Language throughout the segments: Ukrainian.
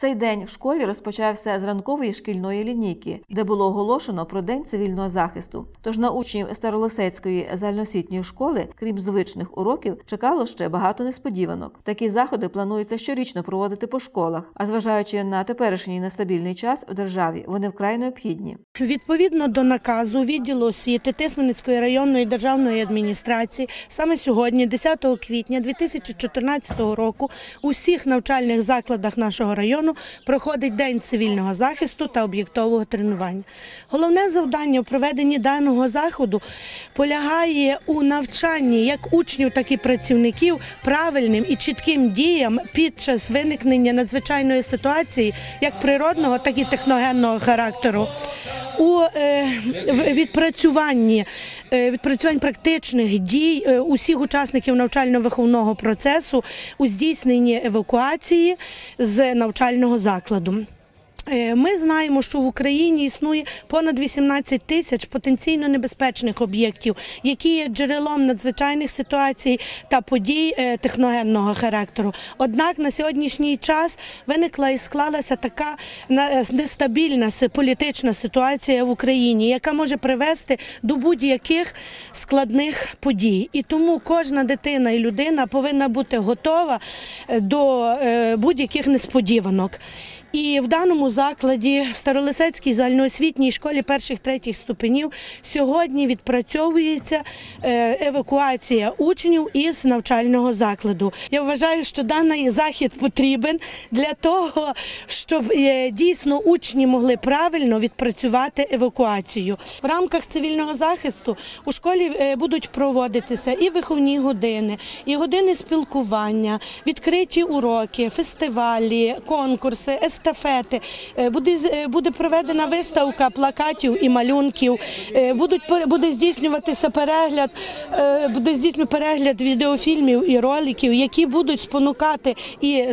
Цей день в школі розпочався з ранкової шкільної лінійки, де було оголошено про день цивільного захисту. Тож на учнів Старолисецької загальноосвітньої школи, крім звичних уроків, чекало ще багато несподіванок. Такі заходи планується щорічно проводити по школах, а зважаючи на теперішній нестабільний час в державі, вони вкрай необхідні. Відповідно до наказу відділу освіти Тисменницької районної державної адміністрації, саме сьогодні, 10 квітня 2014 року, у всіх навчальних закладах нашого району проходить День цивільного захисту та об'єктового тренування. Головне завдання у проведенні даного заходу полягає у навчанні як учнів, так і працівників правильним і чітким діям під час виникнення надзвичайної ситуації, як природного, так і техногенного характеру у е, відпрацюванні е, відпрацювань практичних дій е, усіх учасників навчально-виховного процесу у здійсненні евакуації з навчального закладу. Е, Ми знаємо, що в Україні існує понад 18 тисяч потенційно небезпечних об'єктів, які є джерелом надзвичайних ситуацій та подій е, техногенного характеру. Однак на сьогоднішній час виникла і склалася така е, нестабільна політична ситуація в Україні, яка може привести до будь-яких складних подій. І тому кожна дитина і людина повинна бути готова до будь-яких несподіванок. І в даному закладі в Старолисецькій загальноосвітній школі перших третіх ступенів сьогодні відпрацьовується е, евакуація учнів із навчального закладу. Я вважаю, що даний захід потрібен для того, щоб е, дійсно учні могли правильно відпрацювати евакуацію. В рамках цивільного захисту у школі е, будуть проводитися і виховні години, і години спілкування, відкриті уроки, фестивалі, конкурси, естафети. Е, Буде, е, буде проведена виставка плакатів і малюнків. Е, Будуть буде здійснюватися перегляд, буде здійснювати перегляд відеофільмів і роликів, які будуть спонукати і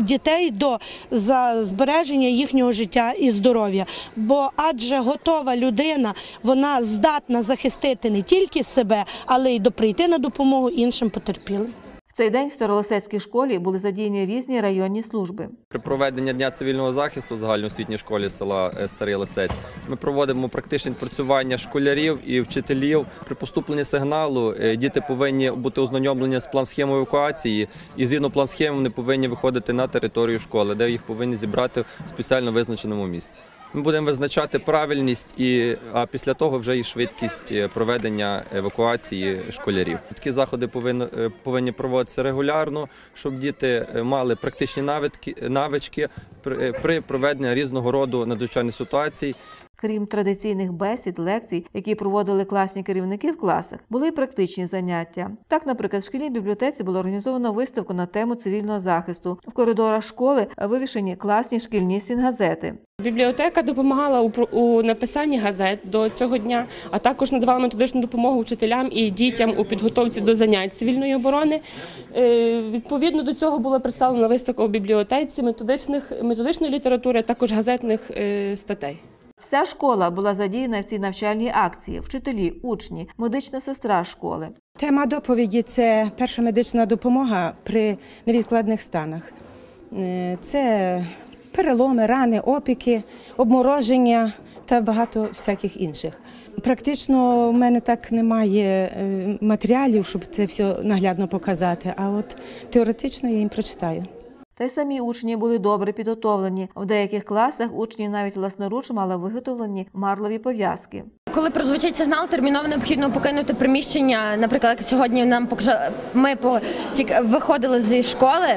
дітей до за збереження їхнього життя і здоров'я. Бо адже готова людина, вона здатна захистити не тільки себе, але й до прийти на допомогу іншим потерпілим. В цей день в Старолисецькій школі були задіяні різні районні служби. При проведенні дня цивільного захисту в загальноосвітній школі села е, Старий Лисець ми проводимо практичне відпрацювання школярів і вчителів. При поступленні сигналу е, діти повинні бути ознайомлені з план схемою евакуації, і згідно план схеми вони повинні виходити на територію школи, де їх повинні зібрати в спеціально визначеному місці. Ми будемо визначати правильність і а після того вже і швидкість е, проведення евакуації школярів. Такі заходи повинні, е, повинні проводитися регулярно, щоб діти е, мали практичні навички, при, при проведенні різного роду надзвичайних ситуацій. Крім традиційних бесід, лекцій, які проводили класні керівники в класах, були й практичні заняття. Так, наприклад, в шкільній бібліотеці було організовано виставку на тему цивільного захисту. В коридорах школи вивішені класні шкільні стінгазети. Бібліотека допомагала у написанні газет до цього дня, а також надавала методичну допомогу вчителям і дітям у підготовці до занять цивільної оборони. Е, Відповідно до цього була представлена виставка у бібліотеці методичних, методичної літератури, а також газетних е, статей. Вся школа була задіяна в цій навчальній акції: вчителі, учні, медична сестра школи. Тема доповіді це перша медична допомога при невідкладних станах. Е, Це переломи, рани, опіки, обмороження та багато всяких інших. Практично в мене так немає е, матеріалів, щоб це все наглядно показати. А от теоретично я їм прочитаю. Та й самі учні були добре підготовлені. В деяких класах учні навіть власноруч мали виготовлені марлові пов'язки. Коли прозвучить сигнал, терміново необхідно покинути приміщення. Наприклад, як сьогодні нам покажа- ми по тільки виходили зі школи,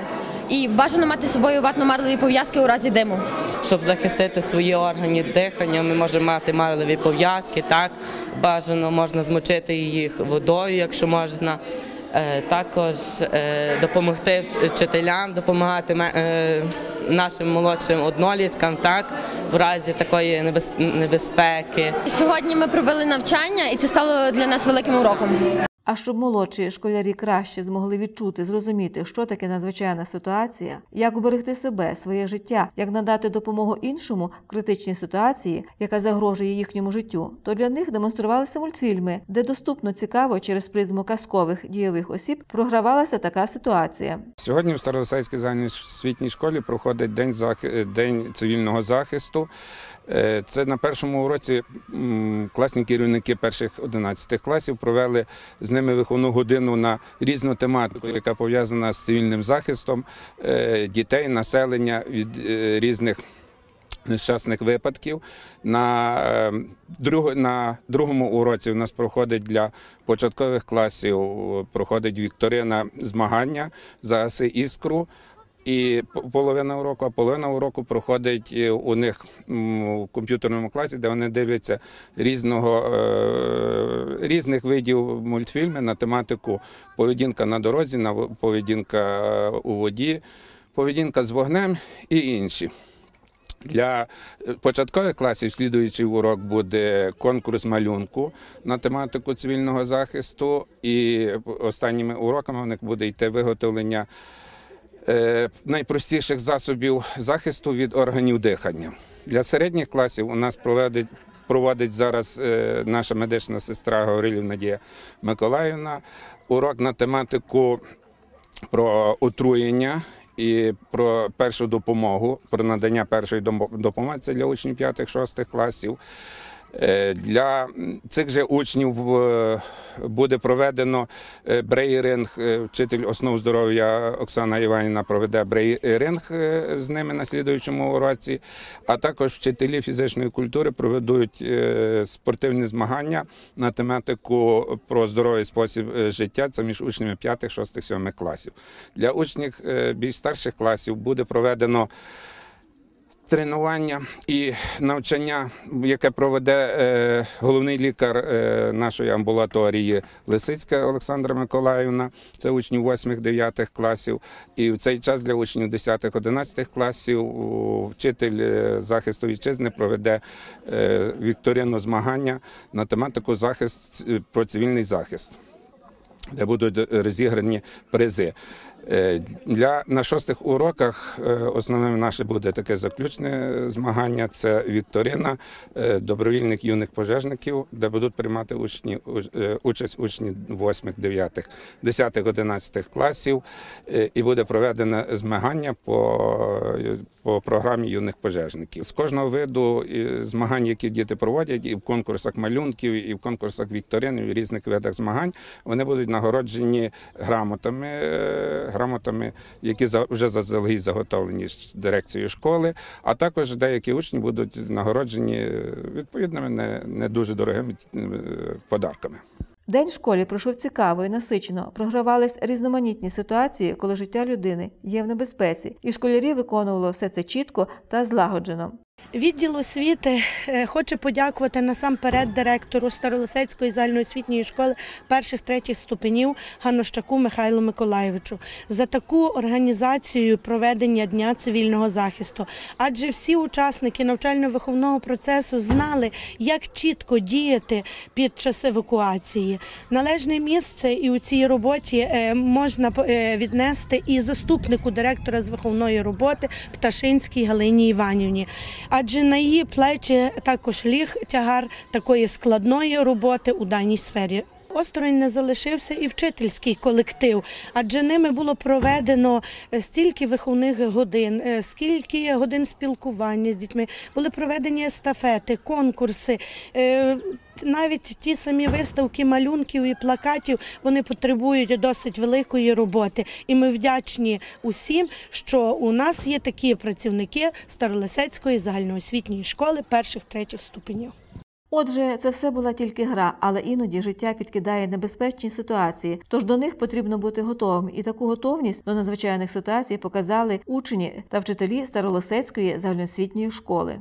і бажано мати з собою ватно-марлеві пов'язки у разі диму. щоб захистити свої органи дихання, ми можемо мати марлеві пов'язки. Так бажано можна змочити їх водою, якщо можна. Е, Також е, допомогти вчителям, допомагати е, нашим молодшим одноліткам, так в разі такої небез- небезпеки. Сьогодні ми провели навчання, і це стало для нас великим уроком. А щоб молодші школярі краще змогли відчути, зрозуміти, що таке надзвичайна ситуація, як уберегти себе, своє життя, як надати допомогу іншому в критичній ситуації, яка загрожує їхньому життю, то для них демонструвалися мультфільми, де доступно цікаво через призму казкових дієвих осіб програвалася така ситуація. Сьогодні в Старосельській загальноосвітній школі проходить день день цивільного захисту. Е, Це на першому уроці класні керівники перших 11 класів провели з ними виховну годину на різну тематику, яка пов'язана з цивільним захистом е, дітей, населення від е, різних. Нещасних випадків на, е, на другому уроці у нас проходить для початкових класів проходить вікторина змагання загаси іскру. І половина уроку, а половина уроку проходить е, у них у комп'ютерному класі, де вони дивляться різного, е, різних видів мультфільмів на тематику поведінка на дорозі, на поведінка е, у воді, поведінка з вогнем і інші. Для початкових класів слідуючий урок буде конкурс малюнку на тематику цивільного захисту, і останніми уроками в них буде йти виготовлення найпростіших засобів захисту від органів дихання. Для середніх класів у нас проводить. Проводить зараз е, наша медична сестра Гаврилів Надія Миколаївна урок на тематику про отруєння і про першу допомогу, про надання першої допомоги це для учнів 5-6 класів. Е, Для цих же учнів е, буде проведено е, брейринг. Вчитель основ здоров'я Оксана Іванівна проведе брейринг з ними на слідуючому уроці, а також вчителі фізичної культури проведуть спортивні змагання на тематику про здоровий спосіб життя. Це між учнями 5, 6, 7 класів. Для учнів більш старших класів буде проведено тренування і навчання, яке проведе е, головний лікар е, нашої амбулаторії Лисицька Олександра Миколаївна. Це учнів 8-9 класів. І в цей час для учнів 10-11 класів вчитель е, захисту вітчизни проведе вікторину змагання на тематику захист про цивільний захист де будуть розіграні призи. Е, Для на шостих уроках е, основним наше буде таке заключне змагання. Це вікторина е, добровільних юних пожежників, де будуть приймати учні участь учні 8, 9, 10, 11 класів. І буде проведене змагання по, по програмі юних пожежників. З кожного виду змагань, які діти проводять, і в конкурсах малюнків, і в конкурсах вікторин, і в різних видах змагань, вони будуть нагороджені грамотами, грамотами, які вже заздалегідь заготовлені з дирекцією школи, а також деякі учні будуть нагороджені е, відповідними не, не дуже дорогими е, подарками. День в школі пройшов цікаво і насичено. Програвались різноманітні ситуації, коли життя людини є в небезпеці, і школярі виконували все це чітко та злагоджено. Відділ освіти е, хоче подякувати насамперед директору Старолисецької загальноосвітньої школи перших третіх ступенів Ганощаку Михайлу Миколаєвичу за таку організацію проведення дня цивільного захисту. Адже всі учасники навчально-виховного процесу знали, як чітко діяти під час евакуації. Належне місце і у цій роботі е, можна е, віднести і заступнику директора з виховної роботи Пташинській Галині Іванівні адже на її плечі також ліг тягар такої складної роботи у даній сфері. Осторонь не залишився і вчительський колектив, адже ними було проведено е, стільки виховних годин, е, скільки годин спілкування з дітьми, були проведені естафети, конкурси. е, Навіть ті самі виставки малюнків і плакатів вони потребують досить великої роботи. І ми вдячні усім, що у нас є такі працівники Старолисецької загальноосвітньої школи перших третіх ступенів. Отже, це все була тільки гра, але іноді життя підкидає небезпечні ситуації, тож до них потрібно бути готовим. І таку готовність до надзвичайних ситуацій показали учні та вчителі Старолосецької загальноосвітньої школи.